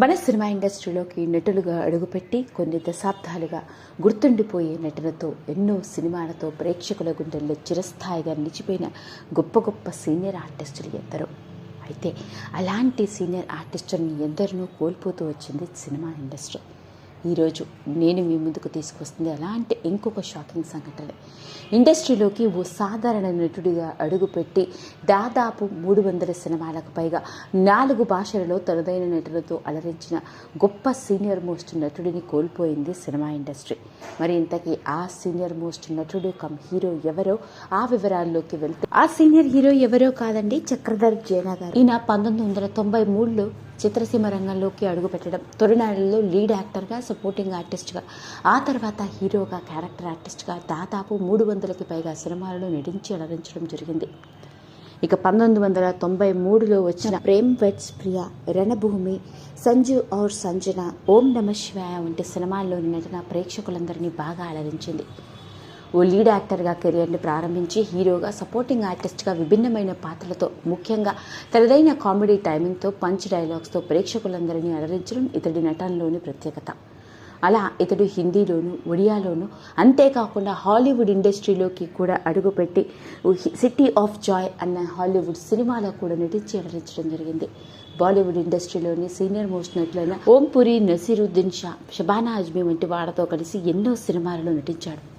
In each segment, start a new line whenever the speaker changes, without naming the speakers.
మన సినిమా ఇండస్ట్రీలోకి నటులుగా అడుగుపెట్టి కొన్ని దశాబ్దాలుగా గుర్తుండిపోయే నటనతో ఎన్నో సినిమాలతో ప్రేక్షకుల గుండెల్లో చిరస్థాయిగా నిలిచిపోయిన గొప్ప గొప్ప సీనియర్ ఆర్టిస్టులు ఎందరు. అయితే అలాంటి సీనియర్ ఆర్టిస్టులను ఎందరినో కోల్పోతూ వచ్చింది సినిమా ఇండస్ట్రీ. ఈరోజు నేను మీ ముందుకు తీసుకొస్తుంది అలాంటి ఇంకొక షాకింగ్ సంఘటన ఇండస్ట్రీలోకి ఓ సాధారణ నటుడిగా అడుగుపెట్టి దాదాపు మూడు వందల సినిమాలకు పైగా నాలుగు భాషలలో తనదైన నటులతో అలరించిన గొప్ప సీనియర్ మోస్ట్ నటుడిని కోల్పోయింది సినిమా ఇండస్ట్రీ. మరి ఇంతకీ ఆ సీనియర్ మోస్ట్ నటుడు కమ్ హీరో ఎవరో ఆ వివరాల్లోకి వెళ్తే ఆ సీనియర్ హీరో ఎవరో కాదండి చక్రధర్ జైనా గారు. ఈయన పంతొమ్మిది వందల తొంభై మూడులో చిత్రసీమ రంగంలోకి అడుగుపెట్టడం. తొలినాళ్ళలో లీడ్ యాక్టర్గా సపోర్టింగ్ ఆర్టిస్ట్గా ఆ తర్వాత హీరోగా క్యారెక్టర్ ఆర్టిస్ట్గా దాదాపు మూడు వందలకి పైగా సినిమాలలో నటించి అలరించడం జరిగింది. ఇక పంతొమ్మిది వందల తొంభై మూడులో వచ్చిన ప్రేమ్ వెట్స్ ప్రియ రణభూమి సంజీవ్ ఔర్ సంజన ఓం నమ శివాయ వంటి సినిమాల్లోని నటన ప్రేక్షకులందరినీ బాగా అలరించింది. ఓ లీడ్ యాక్టర్గా కెరియర్ని ప్రారంభించి హీరోగా సపోర్టింగ్ ఆర్టిస్ట్గా విభిన్నమైన పాత్రలతో ముఖ్యంగా తనదైన కామెడీ టైమింగ్తో పంచ్ డైలాగ్స్తో ప్రేక్షకులందరినీ అలరించడం ఇతడి నటనలోని ప్రత్యేకత. అలా ఇతడు హిందీలోను ఒడియాలోను అంతేకాకుండా హాలీవుడ్ ఇండస్ట్రీలోకి కూడా అడుగుపెట్టి ఓ హి- సిటీ ఆఫ్ జాయ్ అన్న హాలీవుడ్ సినిమాలో కూడా నటించి అలరించడం జరిగింది. బాలీవుడ్ ఇండస్ట్రీలోని సీనియర్ మోస్ట్ నటులైన ఓం పురి నసీరుద్దీన్ షా షబానా అజ్మీ వంటి వాళ్ళతో కలిసి ఎన్నో సినిమాలలో నటించాడు.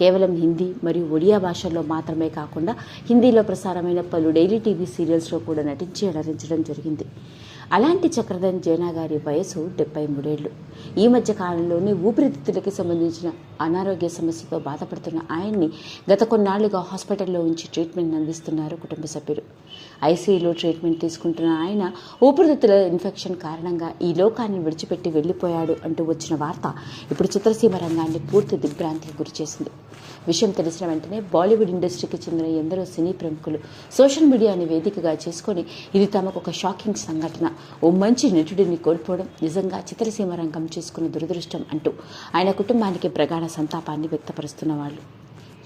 కేవలం హిందీ మరియు ఒడియా భాషల్లో మాత్రమే కాకుండా హిందీలో ప్రసారమైన పలు డైలీ టీవీ సీరియల్స్లో కూడా నటించి అలరించడం జరిగింది. అలాంటి చక్రధన్ జైనా గారి వయసు డెబ్బై మూడేళ్ళు ఈ మధ్య కాలంలోనే ఊపిరితిత్తులకి సంబంధించిన అనారోగ్య సమస్యతో బాధపడుతున్న ఆయన్ని గత కొన్నాళ్ళుగా హాస్పిటల్లో ఉంచి ట్రీట్మెంట్ అందిస్తున్నారు కుటుంబ సభ్యులు. ఐసీయూలో ట్రీట్మెంట్ తీసుకుంటున్న ఆయన ఊపిరితిత్తుల ఇన్ఫెక్షన్ కారణంగా ఈ లోకాన్ని విడిచిపెట్టి వెళ్ళిపోయాడు అంటూ వచ్చిన వార్త ఇప్పుడు చిత్రసీమ రంగాన్ని పూర్తి దిగ్భ్రాంతికి గురిచేసింది విషయం తెలిసిన వెంటనే బాలీవుడ్ ఇండస్ట్రీకి చెందిన ఎందరో సినీ ప్రముఖులు సోషల్ మీడియాని వేదికగా చేసుకొని ఇది తమకు ఒక షాకింగ్ సంఘటన. ఓ మంచి నటుడిని కోల్పోవడం నిజంగా చిత్రసీమ రంగం చేసుకున్న దురదృష్టం అంటూ ఆయన కుటుంబానికి ప్రగాఢ సంతాపాన్ని వ్యక్తపరుస్తున్న వాళ్ళు.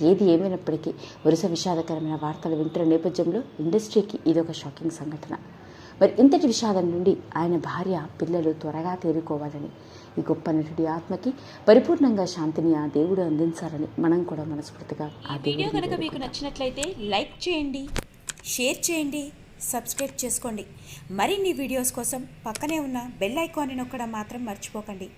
ఏది ఏమైనప్పటికీ వరుస విషాదకరమైన వార్తలు వింటున్న నేపథ్యంలో ఇండస్ట్రీకి ఇదొక షాకింగ్ సంఘటన. మరి ఇంతటి విషాదం నుండి ఆయన భార్య పిల్లలు త్వరగా తేరుకోవాలని ఈ గొప్ప నటుడి ఆత్మకి పరిపూర్ణంగా శాంతిని ఆ దేవుడు అందించాలని మనం కూడా మనస్ఫూర్తిగా ఆ
వీడియో కనుక మీకు నచ్చినట్లయితే లైక్ చేయండి షేర్ చేయండి సబ్స్క్రైబ్ చేసుకోండి. మరిన్ని వీడియోస్ కోసం పక్కనే ఉన్న బెల్ ఐకాన్ని నొక్కడం మాత్రం మర్చిపోకండి.